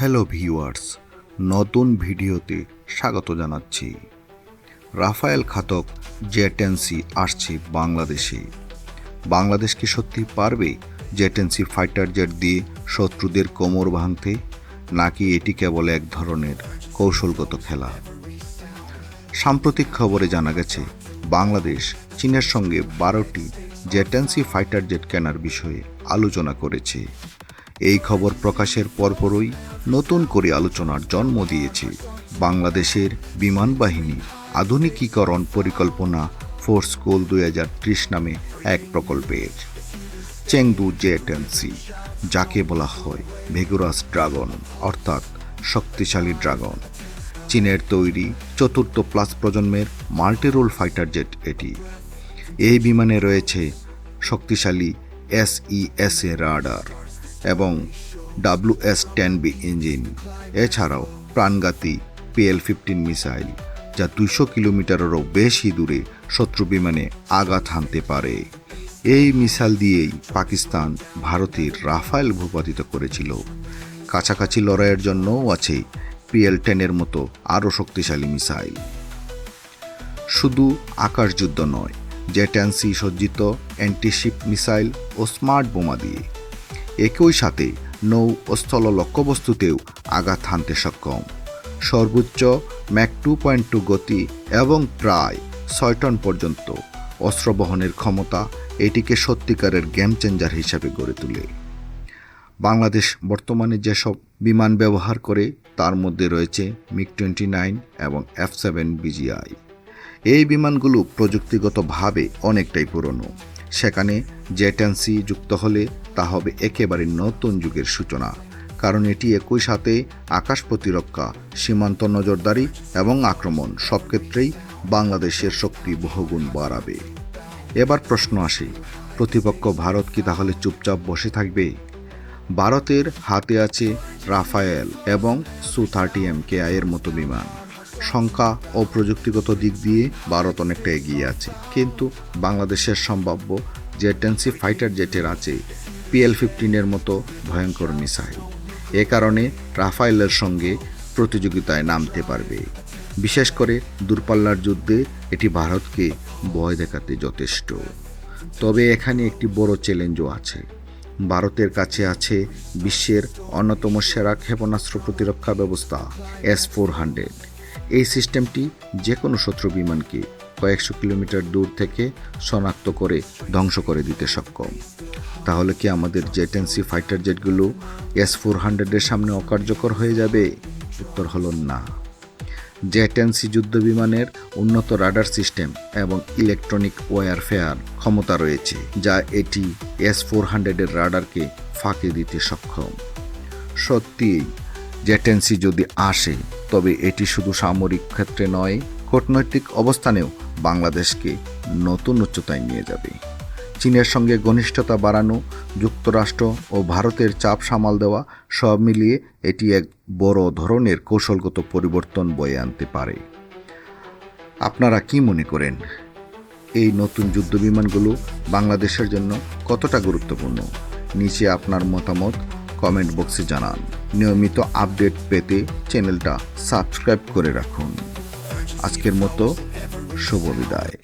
Hello viewers নতুন ভিডিওতে স্বাগত জানাচ্ছি। রাফায়েল খাতক, জেটেন্সি আসছে বাংলাদেশে। বাংলাদেশ কি সত্যি পারবে জেটেন্সি ফাইটার জেট দিয়ে শত্রুদের কোমর ভাঙতে? নাকি এটি কেবল এক ধরনের কৌশলগত খেলা? সাম্প্রতিক খবরে জানা গেছে, বাংলাদেশ চীনের সঙ্গে বারোটি জেটেন্সি ফাইটার জেট কেনার বিষয়ে আলোচনা করেছে। এই খবর প্রকাশের পরপরই নতুন করে আলোচনার জন্ম দিয়েছে বাংলাদেশের বিমান বাহিনী আধুনিকীকরণ পরিকল্পনা ফোর্স গোল দুই হাজার ত্রিশ নামে এক প্রকল্পের। চেংদু জেটেন্সি যাকে বলা হয় ভেগুরাস ড্রাগন, অর্থাৎ শক্তিশালী ড্রাগন। চীনের তৈরি চতুর্থ প্লাস প্রজন্মের মাল্টিরোল ফাইটার জেট এটি। এই বিমানে রয়েছে শক্তিশালী এসইএস এ রাডার। এবং ডাব্লুএস টেন বি ইঞ্জিন এছাড়াও প্রাণঘাতী পিএল ফিফটিন মিসাইল যা দুশো কিলোমিটারেরও বেশি দূরে শত্রু বিমানে আঘাত হানতে পারে। এই মিসাইল দিয়েই পাকিস্তান ভারতের রাফায়েল ভূপাতিত করেছিল। কাছাকাছি লড়াইয়ের জন্যও আছে পিএল টেনের মতো আরও শক্তিশালী মিসাইল শুধু আকাশযুদ্ধ নয় জেট্যান্সি সজ্জিত অ্যান্টিশিপ মিসাইল ও স্মার্ট বোমা দিয়ে একই সাথে নৌ ও স্থল লক্ষ্যবস্তুতেও আঘাত হানতে সক্ষম। সর্বোচ্চ ম্যাক টু পয়েন্ট টু গতি এবং প্রায় ছয় টন পর্যন্ত অস্ত্র বহনের ক্ষমতা এটিকে সত্যিকারের গেম চেঞ্জার হিসাবে গড়ে তোলে। বাংলাদেশ বর্তমানে যেসব বিমান ব্যবহার করে, তার মধ্যে রয়েছে মিগ টোয়েন্টি নাইন এবং এফ সেভেন বিজিআই। এই বিমানগুলো প্রযুক্তিগতভাবে অনেকটাই পুরনো। সেখানে জেটেন্সি যুক্ত হলে তা হবে একেবারে নতুন যুগের সূচনা, কারণ এটি একই সাথে আকাশ প্রতিরক্ষা, সীমান্ত নজরদারি এবং আক্রমণ সব ক্ষেত্রেই বাংলাদেশের শক্তি বহুগুণ বাড়াবে। এবার প্রশ্ন আসে, প্রতিপক্ষ ভারত কি তাহলে চুপচাপ বসে থাকবে? ভারতের হাতে আছে রাফায়েল এবং সু থার্টি এম কে এর মতো বিমান। সংখ্যা ও প্রযুক্তিগত দিক দিয়ে ভারত অনেকটা এগিয়ে আছে। কিন্তু বাংলাদেশের সম্ভাব্য জেটেন্সি ফাইটার জেটের আছে, পিএল ফিফটিনের মতো ভয়ঙ্কর মিসাইল। এ কারণে রাফায়েলের সঙ্গে প্রতিযোগিতায় নামতে পারবে। বিশেষ করে দূরপাল্লার যুদ্ধে এটি ভারতকে ভয় দেখাতে যথেষ্ট। তবে এখানে একটি বড় চ্যালেঞ্জও আছে। ভারতের কাছে আছে বিশ্বের অন্যতম সেরা ক্ষেপণাস্ত্র প্রতিরক্ষা ব্যবস্থা, এস ফোর হান্ড্রেড। এই সিস্টেমটি যে কোনো শত্রু বিমানকে কয়েকশো কিলোমিটার দূর থেকে শনাক্ত করে ধ্বংস করে দিতে সক্ষম। তাহলে কি আমাদের জেটেন্সি ফাইটার জেটগুলো এস ফোর হান্ড্রেডের সামনে অকার্যকর হয়ে যাবে? উত্তর হলো না। জেটেন্সি যুদ্ধ বিমানের উন্নত রাডার সিস্টেম এবং ইলেকট্রনিক ওয়ারফেয়ার ক্ষমতা রয়েছে, যা এটি এস ফোর হান্ড্রেডের রাডারকে ফাঁকে দিতে সক্ষম। সত্যিই জেটেন্সি যদি আসে তবে এটি শুধু সামরিক ক্ষেত্রে নয়, কূটনৈতিক অবস্থানেও বাংলাদেশকে নতুন উচ্চতায় নিয়ে যাবে। চীনের সঙ্গে ঘনিষ্ঠতা বাড়ানো, যুক্তরাষ্ট্র ও ভারতের চাপ সামাল দেওয়া সব মিলিয়ে এটি এক বড় ধরনের কৌশলগত পরিবর্তন বয়ে আনতে পারে। আপনারা কি মনে করেন? এই নতুন যুদ্ধবিমানগুলো বাংলাদেশের জন্য কতটা গুরুত্বপূর্ণ? নিচে আপনার মতামত কমেন্ট বক্সে জানান। নিয়মিত আপডেট পেতে চ্যানেলটা সাবস্ক্রাইব করে রাখুন। আজকের মতো শুভ বিদায়।